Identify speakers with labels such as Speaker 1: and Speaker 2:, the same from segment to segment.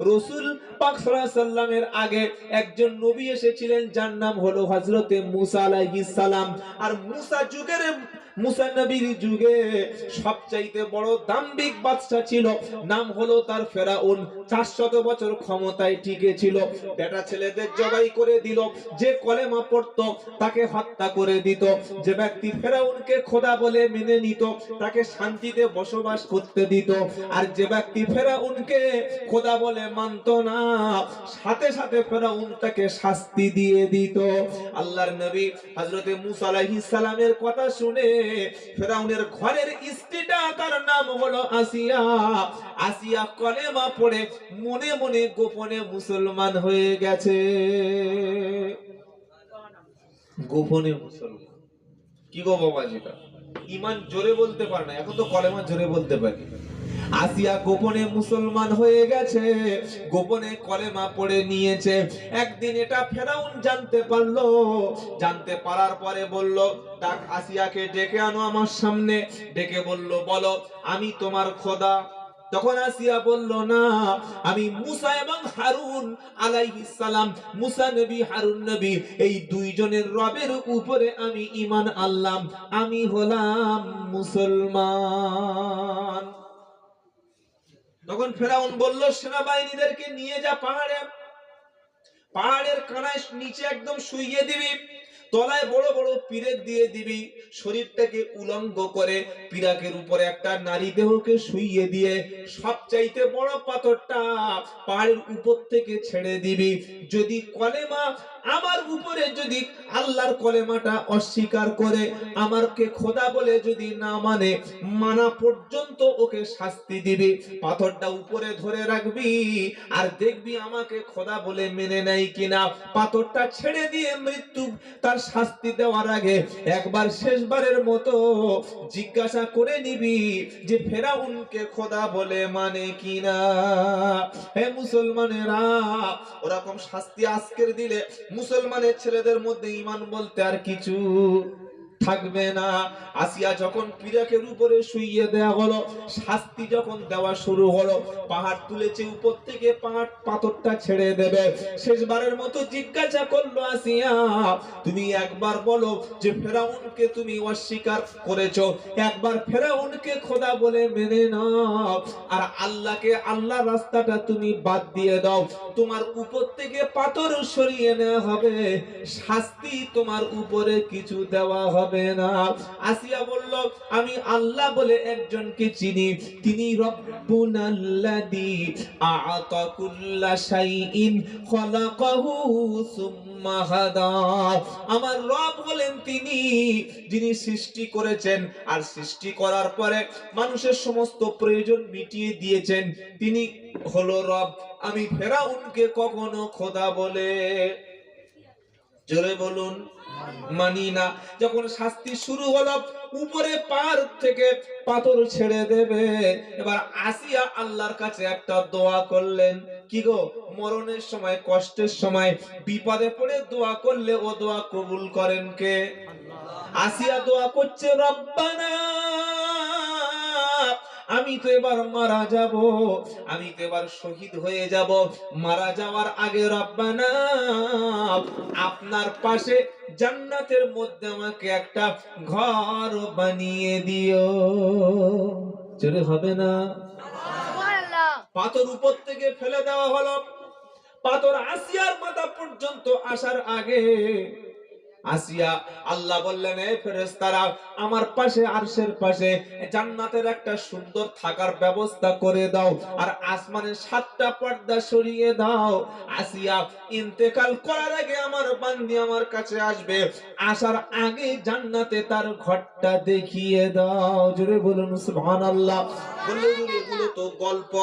Speaker 1: রসুল পাক সাল্লামের আগে একজন নবী এসেছিলেন, যার নাম হলো হজরতে মুসা আলাইহিস সালাম। আর মুসা যুগের মুসা নবীর যুগে সবচাইতে বড় দাম্ভিক বাদশা ছিল। নাম হলো তার ফেরাউন। চারশত বছর ক্ষমতায় টিকে ছিল বেটা ছেলেদের জবাই করে দিল। যে কলেমা পড়তো, তাকে হত্যা করে দিত। যে ব্যক্তি ফেরাউনকে খোদা বলে মেনে নিত, তাকে শান্তিতে বসবাস করতে দিত। আর যে ব্যক্তি ফেরাউনকে খোদা বলে মানত না, সাথে সাথে ফেরাউন তাকে শাস্তি দিয়ে দিত। আল্লাহর নবী হযরতে মুসা আলাইহিস সালামের কথা শুনে ফেরাউনের ঘরের স্ত্রীটা তার নাম হলো আসিয়া। আসিয়া কলেমা পড়ে মনে মনে গোপনে মুসলমান হয়ে গেছে। গোপনে মুসলমান। কি গো বাবা যেটা ইমান জোরে বলতে পারে না, এখন তো কলেমা জোরে বলতে পারি। আসিয়া গোপনে মুসলমান হয়ে গেছে, গোপনে কলেমা পড়ে নিয়েছে। একদিন এটা ফেরাউন জানতে পারল, জানতে পারার পরে বলল, ডাক আসিয়াকে ডেকে আনো আমার সামনে। ডেকে বলল, বলো, আমি তোমার খোদা। তখন আসিয়া বলল, না, আমি মুসা এবং হারুন সালাম, মুসা নবী, হারুন নবী, এই দুইজনের রবের উপরে আমি ঈমান আনলাম। আমি হলাম মুসলমান। তখন ফেরাউন বলল সেনাবাহিনীদেরকে নিয়ে যা পাহাড়ে। পাহাড়ের কানায় নিচে একদম শুইয়ে দিবি। তলায় বড় বড় পিরেক দিয়ে দিবি, শরীরটাকে উলঙ্গ করে পিরাকের উপরে একটা নারী দেহকে শুইয়ে দিয়ে সবচাইতে বড় পাথরটা পাহাড়ের উপর থেকে ছেড়ে দিবি। যদি কলেমা আমার উপরে যদি আল্লাহর কলেমাটা অস্বীকার করে, আমারকে খোদা বলে যদি না মানে মানা পর্যন্ত ওকে শাস্তি দিবি। পাথরটা উপরে ধরে রাখবি আর দেখবি আমাকে খোদা বলে মেনে নেয় কিনা। পাথরটা ছেড়ে দিয়ে মৃত্যু তার শাস্তি দেওয়ার আগে একবার শেষবারের মতো জিজ্ঞাসা করে নিবি যে ফেরাউনকে খোদা বলে মানে কিনা? হে মুসলমানেরা, ওরকম শাস্তি আজকের দিলে মুসলমানের ছেলেদের মধ্যে ইমান বলতে আর কিছু থাকবে না। আসিয়া যখন পিরাকের উপরে শুইয়ে দেয়া হলো, শাস্তি যখন দেওয়া শুরু হলো, পাহাড় তুলেছে উপর থেকে, পাহাড় পাথরটা ছেড়ে দেবে। শেষবারের মতো জিজ্ঞাসা করল আসিয়া, তুমি একবার বলো যে ফেরাউনকে তুমি অস্বীকার করেছ। একবার ফেরাউনকে খোদা বলে মেনে নাও। আর আল্লাহকে, আল্লাহ রাস্তাটা তুমি বাদ দিয়ে দাও। তোমার উপর থেকে পাথর সরিয়ে নেওয়া হবে। শাস্তি তোমার উপরে কিছু দেওয়া হবে না। আসিয়া বলল, আমি আল্লাহ বলে একজনকে চিনি, তিনি রব্বুনাল্লাযী আ'তা কুল্লা শাইইন খলাকাহু সুম্মা হাদা। আমার রব হলেন তিনি, যিনি সৃষ্টি করেছেন, আর সৃষ্টি করার পরে মানুষের সমস্ত প্রয়োজন মিটিয়ে দিয়েছেন। তিনি হলো রব। আমি ফেরাউনকে কখনো খোদা বলে। জোরে বলুন। মানি না। যখন শাস্তি শুরু হলো, উপরে পার থেকে পাথর ছেড়ে দেবে। এবার আসিয়া আল্লাহর কাছে একটা দোয়া করলেন। কি গো? মরণের সময়, কষ্টের সময় বিপদে পড়ে দোয়া করলে ও দোয়া কবুল করেন কে? আসিয়া দোয়া করছে, রব্বানা আমি তো এবার মারা যাব আমি তো এবার শহীদ হয়ে যাব। মারা যাওয়ার আগে রব্বানা আপনার পাশে জান্নাতের মধ্যে আমাকে একটা ঘর বানিয়ে দিও। চলে হবে না? পাথর উপর থেকে ফেলে দেওয়া হলো। পাথর আসিয়ার মাথা পর্যন্ত আসার আগে আসিয়া আল্লাহ বললেন এই ফেরেশতারা, আমার পাশে, আরশের পাশে জান্নাতের একটা সুন্দর থাকার ব্যবস্থা করে দাও আর আসমানের সাতটা পর্দা সরিয়ে দাও। আসিয়া ইন্তেকাল করার আগে আমার বান্দি আমার কাছে আসবে, আসার আগে জান্নাতে তার ঘরটা দেখিয়ে দাও। জোরে বলুন, সুবহানাল্লাহ। বললে বলে এগুলো তো গল্প।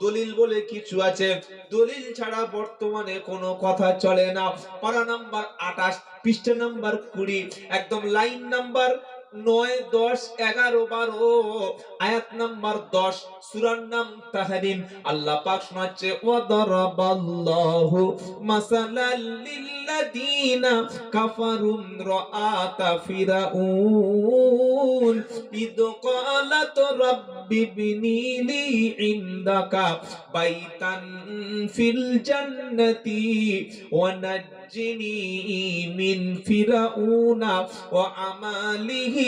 Speaker 1: দলিল বলে কিছু আছে। দলিল ছাড়া বর্তমানে কোনো কথা চলে না। পারা নাম্বার আঠাশ, পৃষ্ঠা নাম্বার কুড়ি, একদম লাইন নাম্বার নয়, দশ, এগারো, বারো, আয়াত নাম্বার দশ, সুরার নাম তাহারিম। আল্লাহ পাক শোনাচ্ছে ওয়াদারাবাল্লাহু মাসালাল লিল্লাযীনা কাফারু রাআতা ফিরাউন। ক্বালাত রাব্ব ইনদাকা বাইতান ফিল জান্নাতি ওয়া নাজ্জিনি মিন ফিরাউনা ওয়া আমালিহি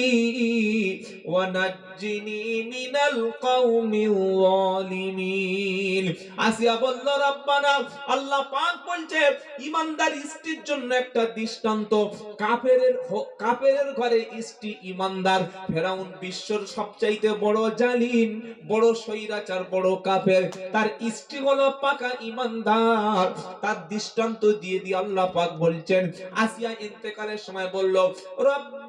Speaker 1: দৃষ্টান্ত। বিশ্বর সবচাইতে বড় জালিম, বড় স্বৈরাচার, বড় কাফের। তার স্ত্রী হলো পাকা ইমানদার। তার দৃষ্টান্ত দিয়ে দিয়ে আল্লাহ পাক বলছেন, আসিয়া ইন্তেকালের সময় বলল রব্বি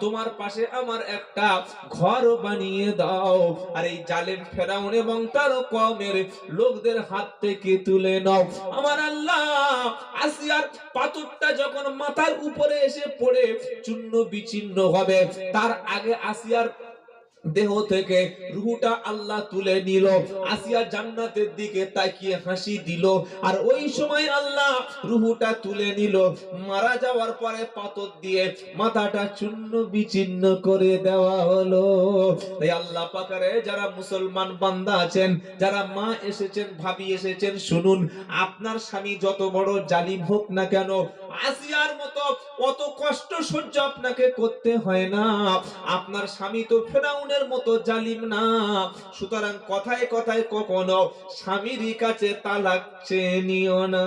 Speaker 1: তোমার পাশে আমার একটা ঘর বানিয়ে দাও। আর এই জালেম ফেরাউন এবং তার কওমের লোকদের হাত থেকে তুলে নাও। আমার আল্লাহ, আসিয়ার পাথরটা যখন মাথার উপরে এসে পড়ে চূর্ণ বিচ্ছিন্ন হবে। তার আগে আসিয়ার দেহ থেকে রুহুটা আল্লাহ তুলে নিল। আসিয়া জান্নাতের দিকে তাকিয়ে হাসি দিল। আর ওই সময় আল্লাহ রুহুটা তুলে নিল। মারা যাওয়ার পরে পাথর দিয়ে মাথাটা চূর্ণ বিচ্ছিন্ন করে দেওয়া হলো। তাই আল্লাহ পাকারে যারা মুসলমান বান্দা আছেন, যারা মা এসেছেন, ভাবি এসেছেন, শুনুন, আপনার স্বামী যত বড় জালিম হোক না কেন আসিয়ার মতো অত কষ্ট সহ্য আপনাকে করতে হয় না। আপনার স্বামী তো ফেরাউনের মতো জালিম না। সুতরাং কথায় কথায় কখনো স্বামীর কাছে তালাক চেয়ে নিও না।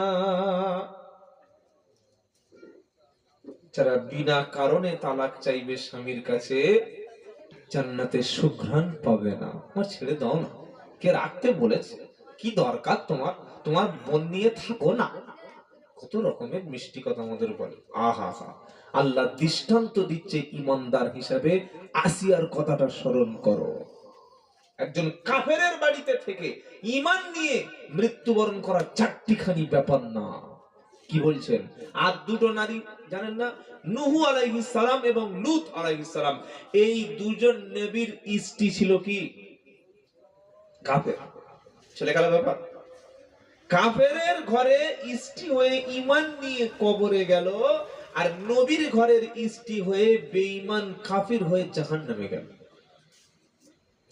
Speaker 1: যারা বিনা কারণে তালাক চাইবে স্বামীর কাছে, জান্নাতে সুঘ্রাণ পাবে না। আমার ছেড়ে দাও না। কে রাখতে বলেছে? কি দরকার তোমার? তোমার বোন নিয়ে থাকো না। কত রকমের মিষ্টি কথা আমাদের বলে। আহা হা। আল্লাহ দৃষ্টান্ত দিচ্ছে ইমানদার হিসাবে আসিয়ার কথাটা স্মরণ করো। একজন কাফেরের বাড়িতে থেকে ইমান নিয়ে মৃত্যুবরণ করা চারটিখানি ব্যাপার না। কি বলছেন? আর দুটো নারী, জানেন না? নুহু আলাইহিস সালাম এবং লুত আলাইহিস সালাম। এই দুজন নবীর স্ত্রী ছিল কি? কাফের। ছেলে খেলা ব্যাপার? কাফেরের ঘরে স্ত্রী হয়ে ইমান নিয়ে কবরে গেল, আর নবীর ঘরের স্ত্রী হয়ে বেঈমান কাফির হয়ে জাহান নামে গেল।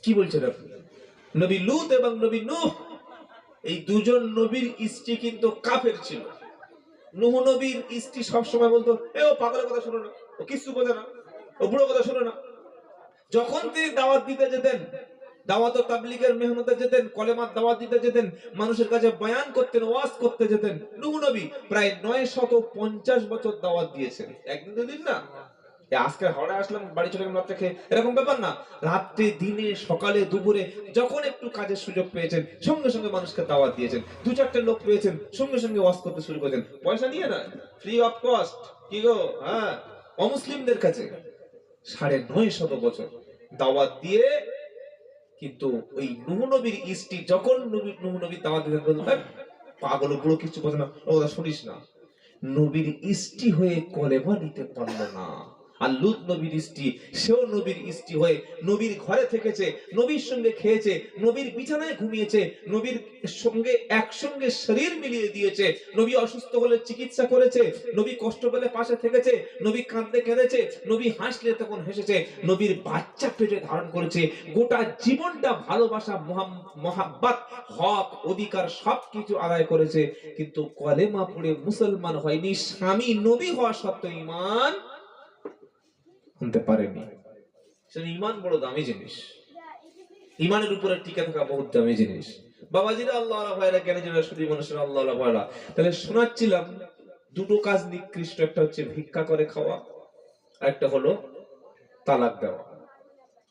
Speaker 1: কি বলছেন আপনি? নবী লুত এবং নবী নূহ, এই দুজন নবীর স্ত্রী কিন্তু কাফের ছিল। নূহ নবীর স্ত্রী সবসময় বলতো, এ, ও পাগলের কথা শোনো না, ও কিছু বোঝে না, ও বুড়ো কথা শোনো না। যখন তিনি দাওয়াত দিতে যেতেন রাত্রে দিনে, সকালে, দুপুরে যখন একটু কাজের সুযোগ পেয়েছেন, সঙ্গে সঙ্গে মানুষকে দাওয়াত দিয়েছেন। দু চারটে লোক পেয়েছেন, সঙ্গে সঙ্গে ওয়াজ করতে শুরু করেছেন। পয়সা নিয়ে না? ফ্রি অফ কস্ট কি গো? হ্যাঁ। অমুসলিমদের কাছে সাড়ে নয় শত বছর দাওয়াত দিয়ে কিন্তু ওই নুহ নবীর স্ত্রী যখন নবী নুহ নবীর দাওয়াত দিতেন বলতো "হ্যাঁ, পাগল পুরো কিছু বোঝে না। ও কথা শুনিস না। নবীর স্ত্রী হয়ে কলেমা নিতে পারল না। আর লুত নবীর স্ত্রী, সেও নবীর স্ত্রী হয়ে নবীর ঘরে থেকেছে, নবীর সঙ্গে খেয়েছে, নবীর বিছানায় ঘুমিয়েছে, নবীর সঙ্গে একসঙ্গে শরীর মিলিয়ে দিয়েছে, নবী অসুস্থ হলে চিকিৎসা করেছে, নবী কষ্ট পেলে পাশে থেকেছে, নবী কাঁদতে কেঁদেছে, নবী হাসলে তখন হেসেছে, নবীর বাচ্চা পেটে ধারণ করেছে, গোটা জীবনটা ভালোবাসা মহাব্বাত, হক, অধিকার সবকিছু আদায় করেছে, কিন্তু কলেমা পড়ে মুসলমান হয়নি, স্বামী নবী হওয়া সত্ত্বেও ইমান আনতে পারেনি। সেটা ইমান বড় দামি জিনিস। ইমানের উপরে টিকে থাকা বহুত দামি জিনিস। বাবাজিরা আল্লাহ ভাইরা, জ্ঞানী যারা শুধু মানুষের আল্লাহ ভাইরা, তাহলে শোনাচ্ছিলাম দুটো কাজ নিকৃষ্ট, একটা হচ্ছে ভিক্ষা করে খাওয়া, আর একটা হলো তালাক দেওয়া।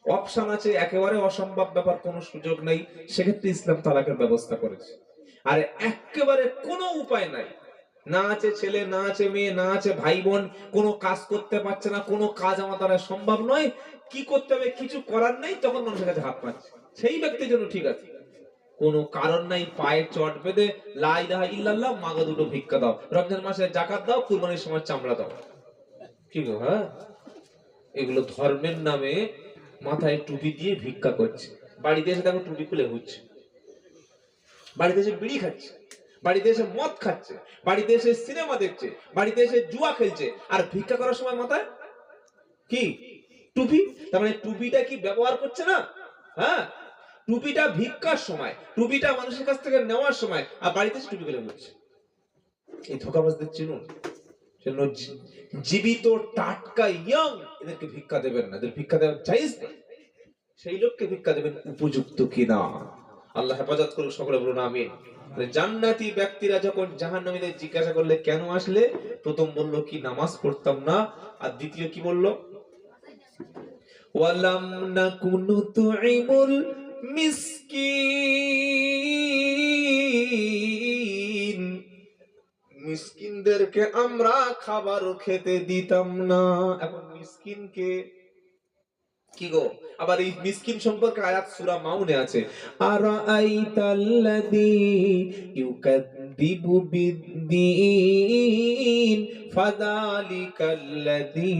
Speaker 1: অপশন আছে, একেবারে অসম্ভব ব্যাপার, কোনো সুযোগ নেই। সেক্ষেত্রে ইসলাম তালাকের ব্যবস্থা করেছে। আর একেবারে কোনো উপায় নাই। না আছে ছেলে না আছে মেয়ে না আছে ভাই বোন কোনো কাজ করতে পারছে না, কোনো কাজ আমার দ্বারা সম্ভব নয়। কি করতে হবে, কিছু করার নেই, তখন মানুষের কাছে হাত পাচ্ছে। সেই ব্যক্তির জন্য ঠিক আছে। কোনো কারণ নাই, পায়ে চট বেঁধে লাই ইলাহা ইল্লাল্লাহ, মাগা দুটো ভিক্ষা দাও। রমজান মাসে জাকাত দাও, কুরবানির সময় চামড়া দাও। কি গো হ্যাঁ? এগুলো ধর্মের নামে মাথায় টুপি দিয়ে ভিক্ষা করছে। বাড়িতে এসে দেখো টুপি খুলে ঘুরছে বাড়িতে এসে বিড়ি খাচ্ছে। বাড়িতে এসে মদ খাচ্ছে বাড়িতে এসে সিনেমা দেখছে বাড়িতে এসে জুয়া খেলছে। আর ভিক্ষা করার সময় মাথায় কি? টুপি? তার মানে টুপিটা কি ব্যবহার করছে না? হ্যাঁ? টুপিটা ভিক্ষার সময়, টুপিটা মানুষের কাছ থেকে নেওয়ার সময়, আর বাড়িতে টুপি খুলে ঘুরছে এই ধোকাবাজদের চিনুন। সেজন্য জী- জীবিত টাটকা ইয়ং এদেরকে ভিক্ষা দেবেন না। এদের ভিক্ষা দেওয়া চাইজ না সেই লোককে ভিক্ষা দেবেন উপযুক্ত কিনা? আল্লাহ হেফাজত করুক, সকলে বলুন, আমিন। জান্নাতি ব্যক্তিরা যখন জাহান্নামীদের জিজ্ঞাসা করলে, কেন আসলে? প্রথম বলল, কি, নামাজ পড়তাম না। আর দ্বিতীয় কি বলল? ওয়ালাম নাকুনু তুইমুল মিসকিন। মিসকিনদেরকে আমরা খাবারও খেতে দিতাম না। এখন মিসকিনকে কি গো? আবার এই মিসকিন সম্পর্কে আয়াত সূরা মাউনে আছে আর আইতাল্লাযী বিদ্দীন ফাযালিকাল্লাযী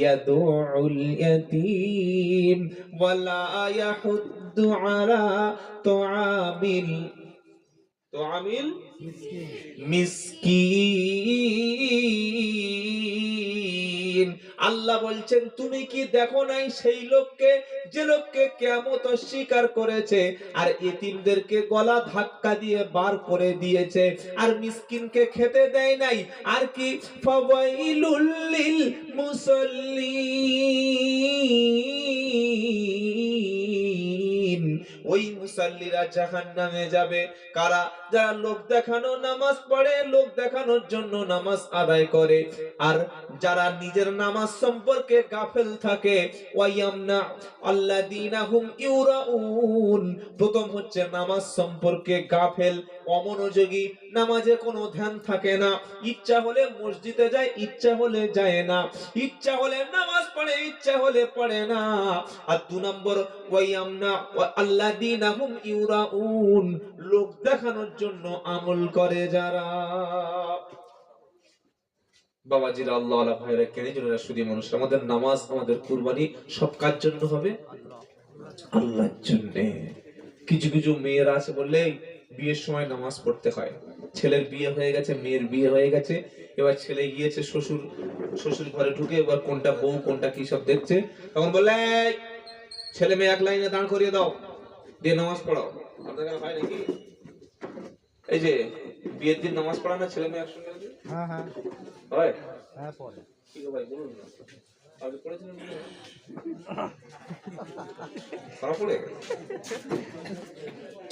Speaker 1: ইয়াদউল ইয়াতীম ওয়ালা ইয়াহুদ্দু আলা তুআমিল তুআমিল? মিসকিন। আল্লাহ বলছেন, তুমি কি দেখো নাই সেই লোককে? যে লোককে কেমত স্বীকার করেছে আর এতিমদেরকে গলা ধাক্কা দিয়ে বার করে দিয়েছে আর মিসকিনকে খেতে দেয় নাই? আর কি? ফাওয়াইলুল লিল মুসাল্লিন। ওই মুসাল্লিরা জাহান্নামে যাবে। কারা? যারা লোক দেখানো নামাজ পড়ে, লোক দেখানোর জন্য নামাজ আদায় করে। আর যারা নিজের নামাজ সম্পর্কে গাফেল থাকে প্রথম হচ্ছে নামাজ সম্পর্কে গাফেল, অমনোযোগী। নামাজে কোনো ধ্যান থাকে না। ইচ্ছা হলে মসজিদে যায়, ইচ্ছা হলে যায় না। ইচ্ছা হলে নামাজ পড়ে, ইচ্ছা হলে পড়ে না। আর দু নম্বর, ওয়াইয়ামনা আল্লাযীনা ইউরাউন। লোক দেখানোর জন্য আমল করে যারা। আল্লাহ ভাইরা কেন মানুষ। আমাদের নামাজ, আমাদের কুরবানি সব জন্য হবে? আল্লাহর জন্য। কিছু কিছু মেয়েরা আছে বললে, বিয়ের সময় নামাজ পড়তে হয়। ছেলের বিয়ে হয়ে গেছে, মেয়ের বিয়ে হয়ে গেছে। এবার ছেলে গিয়েছে শ্বশুর শ্বশুর ঘরে ঢুকে এবার কোনটা বউ, কোনটা কি সব দেখছে। তখন বললে ছেলে মেয়ে এক লাইনে দাঁড় করিয়ে দাও। দিয়ে নামাজ পড়াও। আপনাদের হয় নাকি? এই যে বিয়ের দিন নামাজ পড়া না ছেলে মেয়ে একসঙ্গে
Speaker 2: হ্যাঁ হ্যাঁ।
Speaker 1: হয়?
Speaker 2: হ্যাঁ
Speaker 1: কি গো ভাই বলুন না।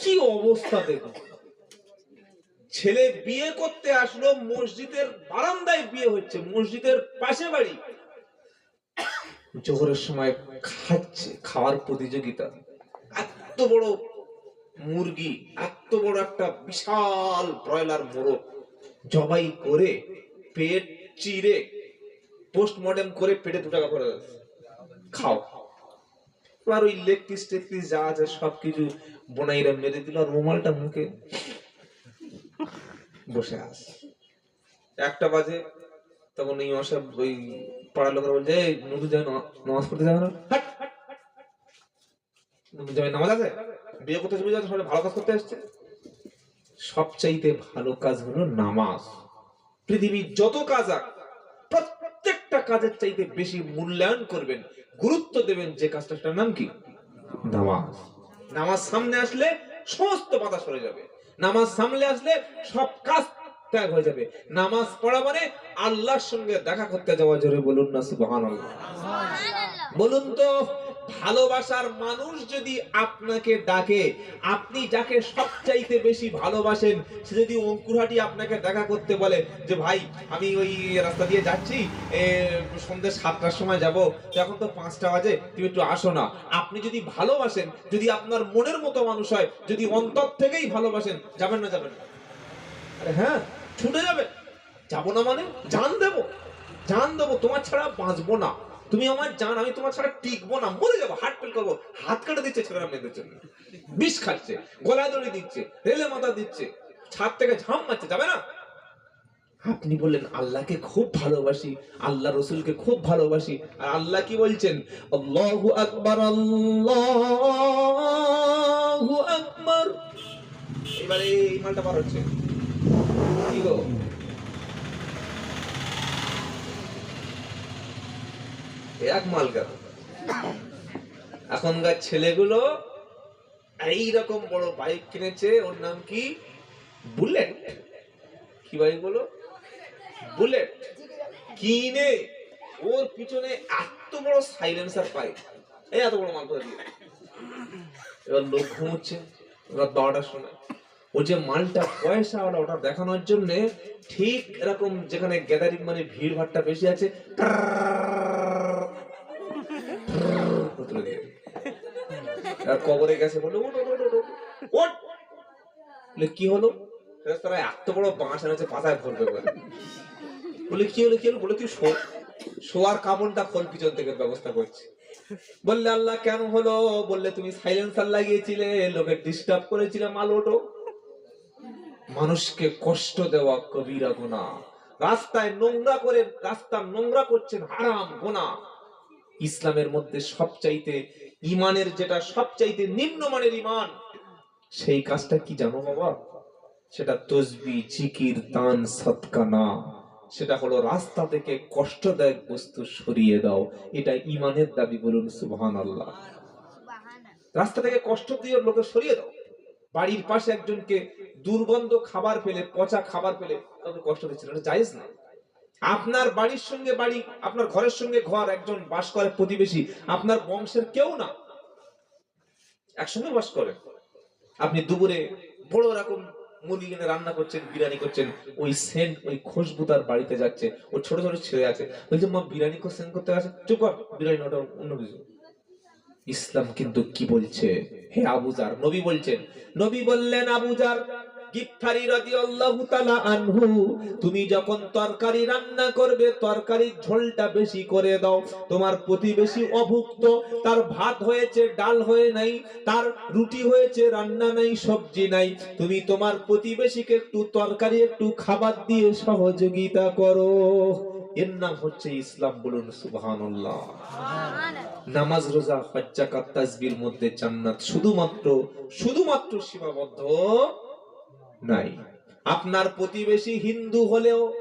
Speaker 1: কি? অবস্থা দেখুন ছেলে বিয়ে করতে আসলো মসজিদের বারান্দায় বিয়ে হচ্ছে মসজিদের পাশে বাড়ি। জোহরের সময় খাচ্ছে খাওয়ার প্রতিযোগিতা। বড় মুরগি, এত বড় একটা বিশাল ব্রয়লার মোরগ জবাই করে পেট চিরে পোস্টমর্টেম করে পেটে দু টাকা করে। খাও এবার ওই লেগ পিস টেগ পিস যা আছে সবকিছু বোনাইরা মেরে দিল, আর রুমালটা মুখে বসে আস একটা বাজে, তখন এই মশা ওই পাড়ার লোকেরা বলছে, এই, নতুন যাবে নামাজ পড়তে যাবে না। নামাজ আছে? বিয়ে করতে চলে সবাই ভালো কাজ করতে আসছে সবচাইতে ভালো কাজ হলো নামাজ। পৃথিবীর যত কাজ প্রত্যেকটা কাজের চাইতে বেশি মূল্যায়ন করবেন, গুরুত্ব দেবেন যে কাজটা, সেটার নাম কি? নামাজ। নামাজ সামনে আসলে সমস্ত বাধা সরে যাবে। নামাজ সামনে আসলে সব কাজ ত্যাগ হয়ে যাবে। নামাজ পড়া মানে আল্লাহর সঙ্গে দেখা করতে যাওয়া, জোরে বলুন না, সুবহানাল্লাহ। বলুন তো ভালোবাসার মানুষ যদি আপনাকে ডাকে, আপনি যাকে সবচাইতে বেশি ভালোবাসেন, সে যদি অঙ্কুরহাটি আপনাকে দেখা করতে বলে যে, ভাই, আমি ওই রাস্তা দিয়ে যাচ্ছি সন্ধ্যে সাতটার সময় যাব এখন তো পাঁচটা বাজে, তুমি একটু আসো না। আপনি যদি ভালোবাসেন, যদি আপনার মনের মতো মানুষ হয়, যদি অন্তর থেকেই ভালোবাসেন, যাবেন না, যাবেন আরে হ্যাঁ ছুটে যাবে। যাব না মানে? জান দেবো। জান দেবো, তোমার ছাড়া বাঁচবো না। তুমি আমার জান, আমি তোমার ছাড়া টিকবো না, মরে যাব হার্ট ফেল করব। হাত কাটা দিচ্ছে ছেলেরা মেয়েদের জন্য। বিষ খাচ্ছে, গলায় দড়ি দিচ্ছে, রেলে মাথা দিচ্ছে, ছাদ থেকে ঝাম মারছে, যাবে না? আপনি বললেন, আল্লাহকে খুব ভালোবাসি, আল্লাহ রসুলকে খুব ভালোবাসি, আর আল্লাহ কি বলছেন? আল্লাহু আকবার আল্লাহু আকবার। এবারে এই মালটা বার হচ্ছে। কি গো? এক মাল এখনকার ছেলেগুলো এইরকম বড় বাইক কিনেছে, ওর নাম কি? বুলেট কি বাইক বলো? বুলেট কিনে, ওর পিছনে এত বড় সাইলেন্সার পাই এই এত বড় মাল করে দিয়ে? এবার লোক ঘুমোচ্ছে রাত বারোটার সময়। ও যে মালটা পয়সা ওটা ওটা দেখানোর জন্য ঠিক এরকম যেখানে গ্যাদারিং মানে ভিড় ভাড়টা বেশি আছে বলে, কি হলো? কি হলো বলে, তুই শোয়ার কাপড়টা খোল, পিছন থেকে ব্যবস্থা বললে, আল্লাহ, কেন হলো? বললে, তুমি সাইলেন্সার লাগিয়েছিলে লোকে ডিস্টার্ব করেছিলে মাল ওটো মানুষকে কষ্ট দেওয়া কবিরা গোনা। রাস্তায় নোংরা করে রাস্তা নোংরা করছেন হারাম গোনা। ইসলামের মধ্যে সবচাইতে ইমানের যেটা সবচাইতে নিম্নমানের ইমান সেই কাজটা কি জানো বাবা? সেটা তসবি জিকির দান সৎকা না। সেটা হলো রাস্তা থেকে কষ্টদায়ক বস্তু সরিয়ে দাও। এটা ইমানের দাবি বলুন সুবহান আল্লাহ রাস্তা থেকে কষ্ট দিয়ে লোকে সরিয়ে দাও। বাড়ির পাশে একজনকে দুর্গন্ধ খাবার পেলে পচা খাবার পেলে তাকে কষ্ট দিচ্ছিল এটা জায়েজ না। আপনার বাড়ির সঙ্গে বাড়ি আপনার ঘরের সঙ্গে ঘর একজন বাস করে প্রতিবেশী আপনার বংশের কেউ না। একসঙ্গে বাস করে। আপনি দুপুরে বড় রকম মুরগি কিনে রান্না করছেন বিরিয়ানি করছেন ওই সেন্ট ওই খুশবু তার বাড়িতে যাচ্ছে ওর ছোট ছোট ছেলে আছে। বলছে মা বিরিয়ানি সেন্ট করতে আছে চুপ কর বিরিয়ানি না, ওটা অন্য কিছু। ইসলাম কিন্তু কি বলছে? হে আবুজার নবী বলছেন। নবী বললেন আবুজার গিফতারি রাদিয়াল্লাহু তাআলা আনহু তুমি যখন তরকারি রান্না করবে তরকারির ঝোলটা বেশি করে দাও। তোমার প্রতিবেশী অভুক্ত তার ভাত হয়েছে ডাল হয়ে নাই তার রুটি হয়েছে রান্না নাই সবজি নাই। তুমি তোমার প্রতিবেশীকে একটু তরকারি একটু খাবার দিয়ে সহযোগিতা করো। এর নাম হচ্ছে ইসলাম বলুন সুবহানাল্লাহ। নামাজ রোজা হজ জাকাত তাসবির মধ্যে জান্নাত শুধুমাত্র শুধুমাত্র সীমাবদ্ধ। নাই। আপনার প্রতিবেশী হিন্দু হলেও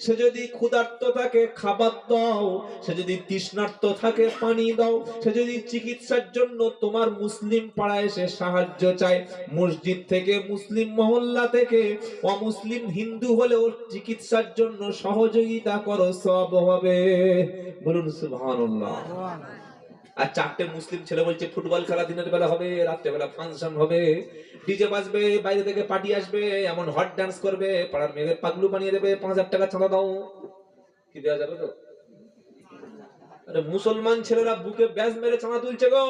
Speaker 1: সে যদি ক্ষুধার্ত থাকে, খাবার দাও। সে যদি তৃষ্ণার্ত থাকে, পানি দাও। সে যদি চিকিৎসার জন্য তোমার মুসলিম পাড়ায় এসে সাহায্য চায়, মসজিদ থেকে, মুসলিম মহল্লা থেকে, অমুসলিম হিন্দু হলেও চিকিৎসার জন্য সহযোগিতা করো, সব হবে। বলুন সুবহানাল্লাহ। আর চারটে মুসলিম ছেলে বলছে, ফুটবল খেলা দিনের বেলা হবে রাত্রে বেলা ফাংশন হবে। ডিজে বাজবে, বাইরে থেকে পার্টি আসবে, এমন হট ডান্স করবে, পাড়ার মেয়েদের পাগলু বানিয়ে দেবে, পাঁচ হাজার টাকা চাঁদা দাও। কি দেওয়া যাবে তো? আরে মুসলমান ছেলেরা বুকে ব্যাস মেরে চাঁদা তুলছে গো।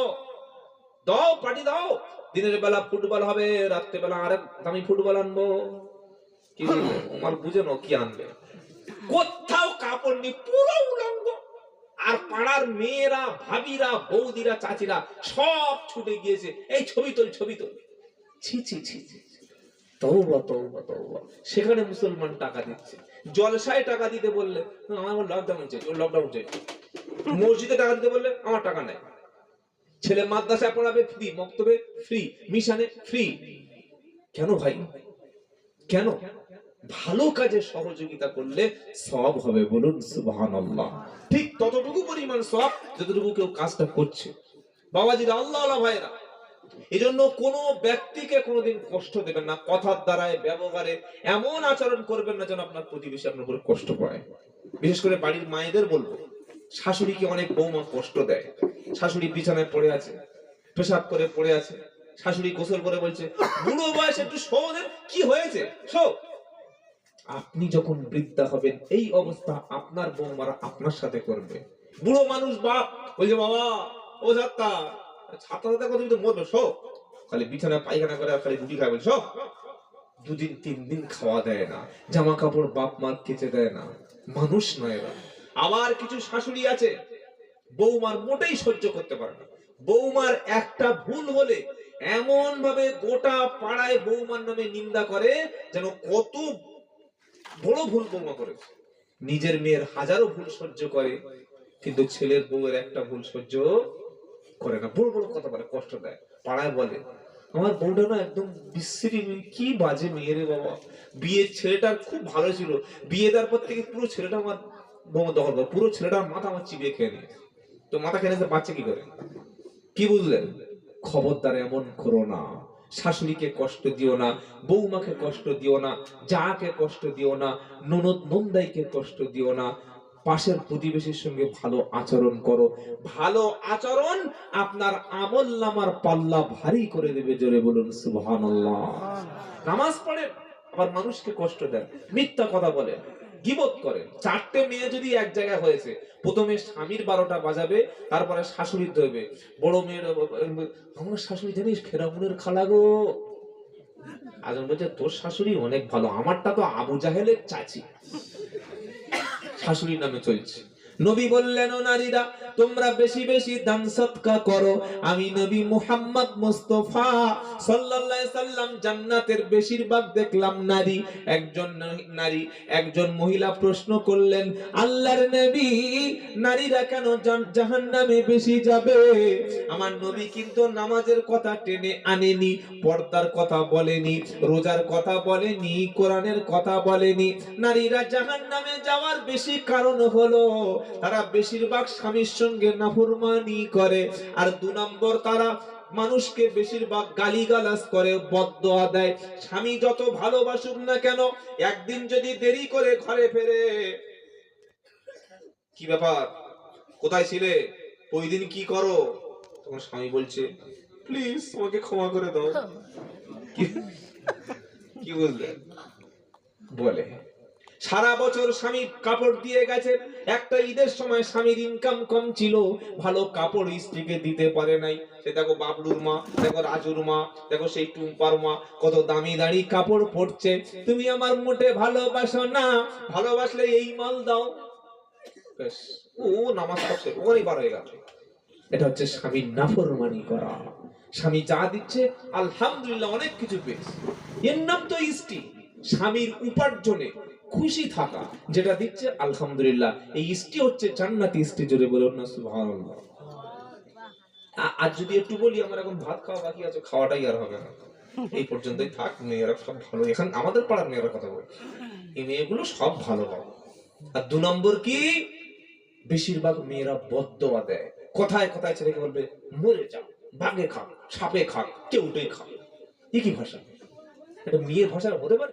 Speaker 1: দাও পার্টি দাও। দিনের বেলা ফুটবল হবে রাত্রে বেলা আরেক দামি ফুটবল আনব। কি? আমার বুঝে নাও কি আনবে। কোথাও কাপড় নি পুরো উলঙ্গ আর পাড়ার মেয়েরা, ভাবিরা, বৌদিরা, চাচিরা সব ছুটে গিয়েছে। এই ছবি তোল ছবি তোল। ছি ছি ছি ছি সেখানে মুসলমান টাকা দিচ্ছে। জলসায় টাকা দিতে বললে আমার লকডাউন চাই লকডাউন চাই মসজিদে টাকা দিতে বললে, আমার টাকা নাই। ছেলে মাদ্রাসায় পড়াবে, ফ্রি মক্তবে ফ্রি, মিশনে ফ্রি। কেন ভাই? কেন? ভালো কাজে সহযোগিতা করলে সব হবে, বলুন সুবহানাল্লাহ। ঠিক ততটুকু পরিমাণ সব যতটুকু কেউ কাজটা করছে। বাবাজিরা আল্লাহ আল্লাহ ভাইরা, এজন্য কোনো ব্যক্তিকে কোনোদিন কষ্ট দেবেন না, কথার দ্বারায়, ব্যবহারে এমন আচরণ করবেন না যেন আপনার প্রতিবেশী আপনার উপরে কষ্ট পায়। বিশেষ করে বাড়ির মায়েদের বলব, শাশুড়িকে অনেক বৌমা কষ্ট দেয়। শাশুড়ি বিছানায় পড়ে আছে, পেশাব করে পড়ে আছে। শাশুড়ি গোসল করে বলছে, বুড়ো বয়সে একটু শোদের কি হয়েছে? শো আপনি যখন বৃদ্ধা হবেন, এই অবস্থা আপনার বৌমারা আপনার সাথে করবে। বুড়ো মানুষ বাপ, বলছে, বাবা, ও যাত্রা ছাতা ছাতা কথা তো মরবে শো খালি বিছানা পায়খানা করে খালি রুটি খাবে শো দুদিন, তিন দিন খাওয়া দেয় না জামা কাপড় বাপ মার কেচে দেয় না, মানুষ নয় এরা। আবার কিছু শাশুড়ি আছে, বৌমার মোটেই সহ্য করতে পারে না। বৌমার একটা ভুল হলে এমন ভাবে গোটা পাড়ায় বৌমার নামে নিন্দা করে, যেন কত বড় ভুল বৌমা করে নিজের মেয়ের হাজারো ভুল সহ্য করে, কিন্তু ছেলের বউয়ের একটা ভুল সহ্য করে না। বড় বড় কথা বলে, কষ্ট দেয়। পাড়ায় বলে, আমার বউটা না একদম বিশ্রী মেয়ে কি বাজে মেয়ে রে বাবা? বিয়ের ছেলেটা খুব ভালো ছিল। বিয়ে দেওয়ার পর থেকে পুরো ছেলেটা আমার বৌমা দখল করে, পুরো ছেলেটার মাথা আমার চিবিয়ে খেয়ে নিয়েছে। তো মাথা খেয়ে নিয়েছে, বাচ্চা কি করে? কি বুঝলেন? খবরদার এমন করো না। শাশুড়িকে কষ্ট দিও না বৌমাকে কষ্ট দিও না যাকে কষ্ট দিও না ননদ নন্দাইকে কষ্ট দিও না। পাশের প্রতিবেশীর সঙ্গে ভালো আচরণ করো। ভালো আচরণ আপনার আমল নামার পাল্লা ভারী করে দেবে জোরে বলুন সুবহানাল্লাহ। নামাজ পড়েন আবার মানুষকে কষ্ট দেন মিথ্যা কথা বলেন। গিবত করেন চারটে মেয়ে যদি এক জায়গায় হয়েছে, প্রথমে স্বামীর বারোটা বাজাবে, তারপরে শাশুড়ির ধরবে। বড় মেয়ের, আমার শাশুড়ি জানিস ফেরামুনের খালা গো। আজম বলছে তোর শাশুড়ি অনেক ভালো, আমারটা তো আবু জাহেলের চাচি। শাশুড়ির নামে চলছে। নবী বললেন, ও নারীরা তোমরা বেশি বেশি দান সৎকা করো। আমি নবী মুহাম্মদ মুস্তফা সাল্লাল্লাহু সাল্লাম জান্নাতের বেশিরভাগ দেখলাম নারী। একজন নারী- একজন মহিলা প্রশ্ন করলেন, আল্লাহর নবী নারীরা কেন জাহান্নামে বেশি যাবে? আমার নবী কিন্তু নামাজের কথা টেনে আনেনি, পর্দার কথা বলেনি, রোজার কথা বলেনি, কোরআনের কথা বলেনি। নারীরা জাহান্নামে যাওয়ার বেশি কারণ হলো, তারা বেশিরভাগ স্বামীর সঙ্গে নাফরমানি করে। আর দু নম্বর তারা মানুষকে বেশিরভাগ গালিগালাজ করে বদদোয়া দেয়। স্বামী যত ভালোবাসুক না কেন একদিন যদি দেরি করে ঘরে ফেরে। কি ব্যাপার? কোথায় ছিলে? ওই দিন কি করো? তোমার স্বামী বলছে প্লিজ তোমাকে ক্ষমা করে দাও। কি- বুঝলে বলে। সারা বছর স্বামী কাপড় দিয়ে গেছে একটা ঈদের সময় স্বামীর ইনকাম কম ছিল, ভালো কাপড় স্ত্রীকে দিতে পারে নাই। সে দেখো বাবলুর মা, দেখো রাজুর মা, দেখো সেই টুম্পার মা, কত দামি দামি কাপড় পরছে। তুমি আমার মোটে ভালোবাসো না, ভালোবাসলে এই মাল দাও। ও নামাজ পড়ছে ওখানেই বার হয়ে গেল এটা হচ্ছে স্বামীর নাফরমানি করা। স্বামী যা দিচ্ছে, আলহামদুলিল্লাহ অনেক কিছু পেয়েছে। এর নাম তো ইষ্টি স্বামীর উপার্জনে খুশি থাকা, যেটা দিচ্ছে আলহামদুলিল্লাহ। এই ইষ্টি হচ্ছে জান্নাতি ইষ্টি জোরে বলুন না সুবহানাল্লাহ। আর যদি একটু বলি, আমার এখন ভাত খাওয়া বাকি আছে, খাওয়াটাই আর হবে না। এই পর্যন্তই থাক, মেয়েরা সব ভালো। এখন আমাদের পাড়ার মেয়েরা কথা বলছি এই মেয়েগুলো সব ভালো হবে আর দু নম্বর কি? বেশিরভাগ মেয়েরা বদদোয়া দেয়। কথায় কথায় ছেলেকে বলবে, মরে যাও বাঘে খাক সাপে খাক কেউটে খাক এ কি ভাষা? এটা মেয়ের ভাষা হতে পারে?